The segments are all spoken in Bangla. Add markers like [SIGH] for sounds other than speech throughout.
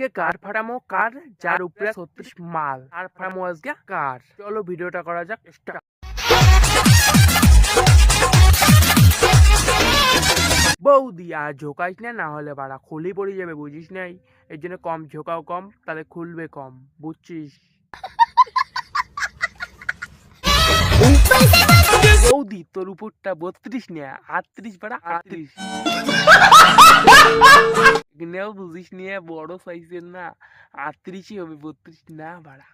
আজকে কার ফাটামো? কার? যার উপরে ছত্রিশ মাল। আর ফাটামো? আজকে কার? চলো ভিডিওটা করা যাক। বৌদি আর ঝোকাইস না না হলে বাড়া খুলি পড়ে যাবে বুঝিস নাই? এর জন্য কম ঝোকাও কম তাহলে খুলবে কম বুঝছিস? বৌদি তোর উপরটা বত্রিশ নে আটত্রিশ বাড়া আটত্রিশ। [LAUGHS] এখানেও বুঝিস নিয়ে বড় সাইজের না, আটত্রিশই হবে, বত্রিশ, না বাড়া।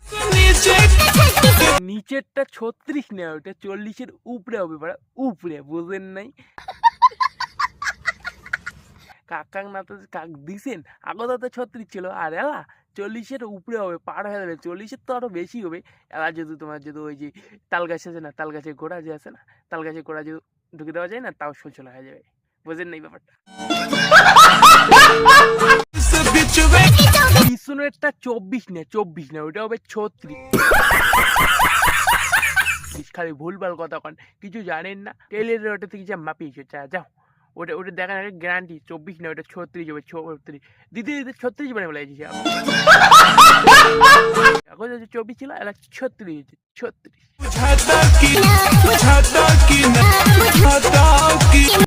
নিচেরটা ছত্রিশ না ওটা চল্লিশের উপরে হবে বাড়া, উপরে, বুঝেন নাই? না তো কাক দিছেন? তো ছত্রিশ ছিল, আর এলা, চল্লিশের উপরে হবে, পার হয়ে যাবে, চল্লিশের তো আরও বেশি হবে। এলা যদি তোমার যদি ওই যে তাল গাছ আছে না, তাল গাছের গোড়া যে আছে না, তাল গাছের গোড়া যদি ঢুকে দেওয়া যায় না, তাও সচল হয়ে যাবে, বুঝেন নাই ব্যাপারটা? চব্বিশ না চব্বিশ না ওটা হবে ছত্রিশ। খালি ভুলভাল কথা কিছু জানেন না? টেলের ওটা থেকে যা মাপিয়েছো ওটা ওটা দেখার আগে গ্যারান্টি চব্বিশ না, ওটা ছত্রিশ হবে দিদি দিদি, ছত্রিশ মানে বলে এখন চব্বিশ ছিল এলা ছত্রিশ ছত্রিশ।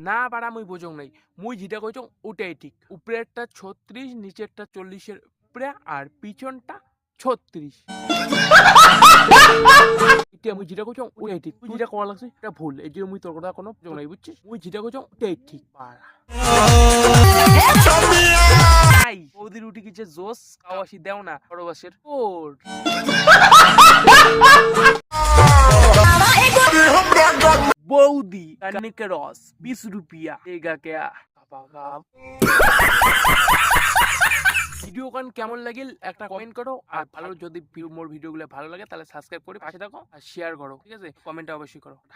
না পারা মুই বোঝং নাই। মুই যেটা কইছ ওটাই ঠিক। উপরেরটা ছত্রিশ, নিচেরটা চল্লিশের উপরে, আর পিছনটা ছত্রিশ। এটা মুই যেটা কইছ ওটাই ঠিক। যেটা করা লাগছে এটা ভুল। এই জন্য মুই তোর কথা কোনো বোঝং নাই, বুঝছিস? মুই যেটা কইছ ওটাই ঠিক। পারা কিছে জোস কাওয়াশি দেও না বড়বাসের ওর বৌদি, কানিকে রস, বিশ রুপিয়া। এগা কেয়া ভিডিও কান কেমন লাগিল, একটা কমেন্ট করো। আর ভালো যদি মোর ভিডিও গুলো ভালো লাগে, তাহলে সাবস্ক্রাইব করে পাশে থাকো, আর শেয়ার করো, ঠিক আছে? কমেন্টটা অবশ্যই করো।